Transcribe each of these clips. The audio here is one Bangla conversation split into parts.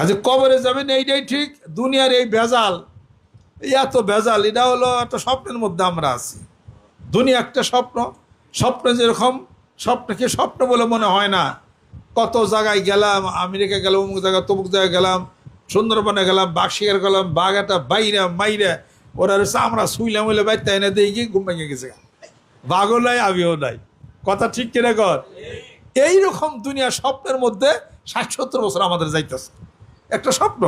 আচ্ছা কবরে যাবেন, এইটাই ঠিক। দুনিয়ার এই ভেজাল এত ভেজাল, এটা হলো একটা স্বপ্নের মধ্যে আমরা আছি। দুনিয়া একটা স্বপ্ন স্বপ্ন যেরকম, স্বপ্নকে স্বপ্ন বলে মনে হয় না। কত জায়গায় গেলাম, আমেরিকা গেলাম, অমুক জায়গায়, তমুক জায়গায় গেলাম, সুন্দরবনে গেলাম বাঘ শিকার করলাম বাঘ একটা বাইরে, মাইরে, ওরা আমরা শুইলাম হইলে বাইতে এনে দিয়ে গিয়ে ঘুম ভেঙে গেছে বাঘও নাই, আমিও নাই। কথা ঠিক কিনা কর? এইরকম দুনিয়া স্বপ্নের মধ্যে ষাট সত্তর বছর আমাদের যাইতেছে। একটা স্বপ্ন।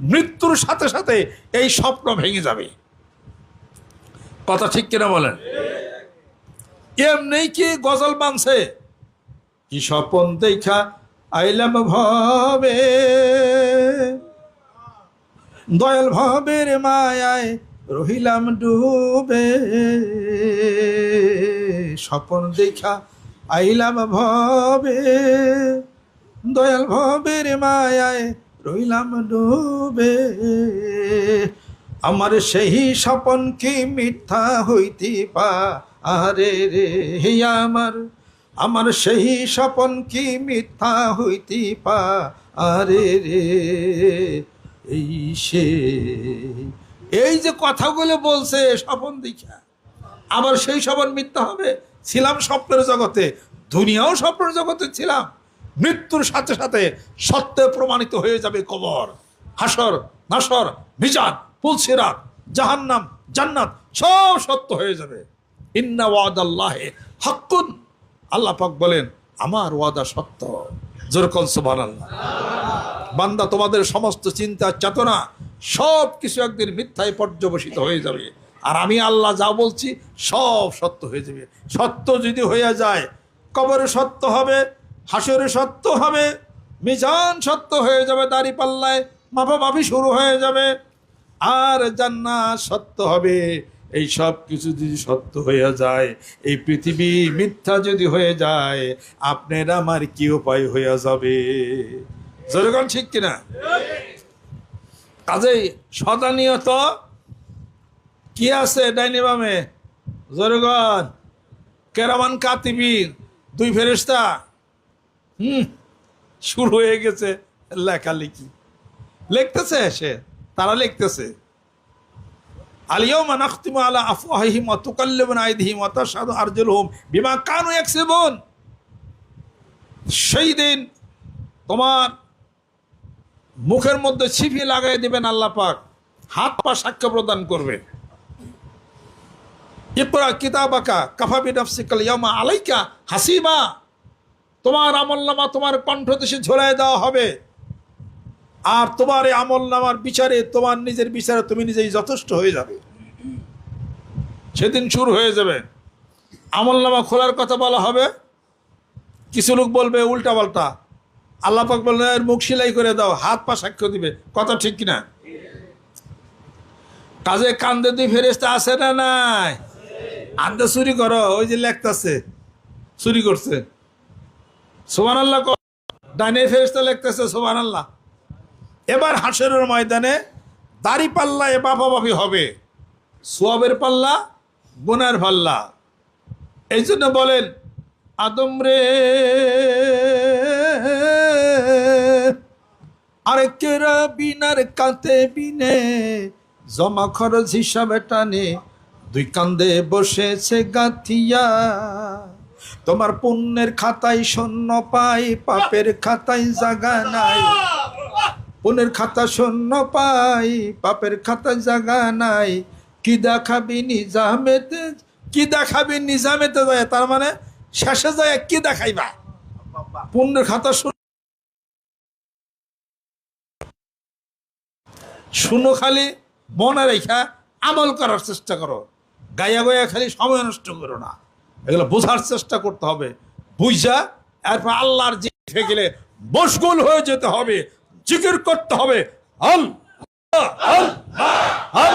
মৃত্যুর সাথে সাথে এই স্বপ্ন ভেঙে যাবে। কথা ঠিক কিনা বলেন? এমনি কি গজল মানছে কি স্বপন দেখা আইলাম ভবে? দয়াল ভবের মায়ায় রহিলাম ডুবে। স্বপন দেখা আইলাম ভবে। দয়াল ভবের মায়ায় রইলাম ডুবে। আমার সেই স্বপন কি মিথ্যা হইতে পা আরে রে আমার আমার সেই স্বপন কি মিথ্যা হইতে পা আরে রে? এই সে, এই যে কথাগুলো বলছে স্বপন দেখা আমার সেই স্বপন মিথ্যা হবে? ছিলাম স্বপ্নের জগতে, দুনিয়াও স্বপ্নের জগতে ছিলাম। মৃত্যুর সাথে সাথে সত্যে প্রমাণিত হয়ে যাবে কবর। হাসর, নাসর মিজান পুলসিরাত, জাহান্নাম, জান্নাত সব সত্য হয়ে যাবে। ইন্না ওয়াদ আল্লাহে হাক্কুন। আল্লাহ পাক বলেন, আমার ওয়াদা সত্য। যেরকম সুবাহ আল্লাহ বান্দা তোমাদের সমস্ত চিন্তা, চেতনা সব কিছু একদিন মিথ্যায় পর্যবসিত হয়ে যাবে। আর আমি আল্লাহ যা বলছি সব সত্য হয়ে যাবে। সত্য যদি হয়ে যায়, কবরে সত্য হবে। হাসরে সত্য হবে, মিজান সত্য হয়ে যাবে, দাড়ি পাল্লায় মাপামাপি শুরু হয়ে যাবে। আর জান্নাত সত্য হবে, এই সব কিছু যদি সত্য হয়ে যায়, এই পৃথিবী মিথ্যা যদি হয়ে যায়, আপনার আমার কি উপায় হয়ে যাবে? যেরকম ঠিক কিনা? কাজেই সদা নিয়ত কি আছে ডাইনি বামে? জোরগন কেরামান কাতিবির দুই ফেরিস্তা হুম, শুরু হয়ে গেছে লেখালেখি। লিখতেছে সে, তারা লিখতেছে। আলিয়মা নাখতিমু আলা আরজুলুহুম বিমা কানু সেই দিন তোমার মুখের মধ্যে ছিপি লাগাই দিবেন আল্লাহ পাক, হাত পা সাক্ষ্য প্রদান করবে। ইকরা কিতাবাকা কাফা বিনাফসিকাল ইয়ামা আলাইকা হাসিবা। তোমার আমলনামা তোমার কণ্ঠদেশে ঝোলাই দেওয়া হবে। আর তোমার এই আমলনামার বিচারে, তোমার নিজের বিচারে তুমি নিজেই যথেষ্ট হয়ে যাবে। সেদিন শুরু হয়ে যাবে। আমলনামা খোলার কথা বলা হবে। কিছু লোক বলবে উল্টা পাল্টা আল্লাহ পাক এর মুখ সেলাই করে দাও, হাত পা সাক্ষ্য দিবে। কথা ঠিক কিনা? কাজে কান্দে দুই ফেরেস্তা আছে না নাই? আন্দে চুরি করো, ওই যে লেখতাছে, চুরি করছে। সোমান আল্লাহ ডাইনে ফেরেস্তা লেখতেছে সোমান আল্লাহ এবার হাসরের ময়দানে দাড়ি পাল্লা এ বাপাবাপি হবে। সোয়াবের পাল্লা, বোনার পাল্লা। এই জন্য বলেন, আদম রে আরে কেরা বিনার কাতে বিনে জমা খরচ হিসাবে টানে। দুই কান্দে বসেছে গাথিয়া। তোমার পুণ্যের খাতায় শূন্য পাই, পাপের খাতায় জাগা নাই। পুনের খাতা শূন্য পাই, পাপের খাতা জাগা নাই। কি দেখাবি নিজামেতে? কি দেখাবি নিজামেতে যায় তার মানে শেষে যায় কি দেখাইবা? পুণ্যের খাতা শুনো খালি, মনে রেখা আমল করার চেষ্টা করো। গায়া গয়া খালি সময় নষ্ট করো না। এগুলো বোঝার চেষ্টা করতে হবে। বুঝা, এরপর আল্লাহর জিকে গেলে মশগুল হয়ে যেতে হবে, জিকির করতে হবে। আল আল আল